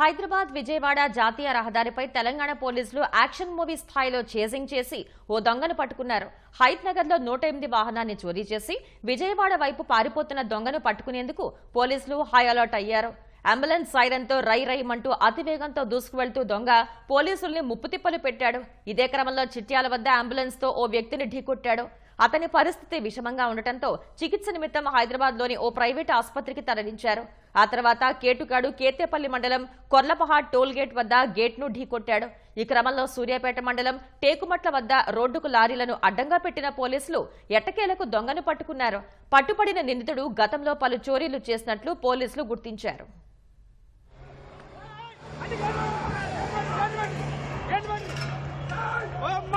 హైదరాబాద్ విజయవాడ జాతీయ రహదారిపై తెలంగాణ పోలీసులు యాక్షన్ మూవీ స్థాయిలో చేజింగ్ చేసి ఓ దొంగను పట్టుకున్నారు. హైత్ నగర్లో నూట ఎనిమిది వాహనాన్ని చోరీ చేసి విజయవాడ వైపు పారిపోతున్న దొంగను పట్టుకునేందుకు పోలీసులు హై అలర్ట్ అయ్యారు. అంబులెన్స్ సైరన్తో రై రైమంటూ అతివేగంతో దూసుకువెళ్తూ దొంగ పోలీసుల్ని ముప్పుతిప్పలు పెట్టాడు. ఇదే క్రమంలో చిట్యాల వద్ద అంబులెన్స్తో ఓ వ్యక్తిని ఢీకొట్టాడు. అతని పరిస్థితి విషమంగా ఉండటంతో చికిత్స నిమిత్తం హైదరాబాద్లోని ఓ ప్రైవేట్ ఆసుపత్రికి తరలించారు. ఆ తర్వాత కేటుగాడు కేతేపల్లి మండలం కొర్లపహాడ్ టోల్ గేట్ వద్ద గేట్ను ఢీకొట్టాడు. ఈ క్రమంలో సూర్యాపేట మండలం టేకుమట్ల వద్ద రోడ్డుకు లారీలను అడ్డంగా పెట్టిన పోలీసులు ఎట్టకేలకు దొంగను పట్టుకున్నారు. పట్టుబడిన నిందితుడు గతంలో పలు చోరీలు చేసినట్లు పోలీసులు గుర్తించారు. అమ్మ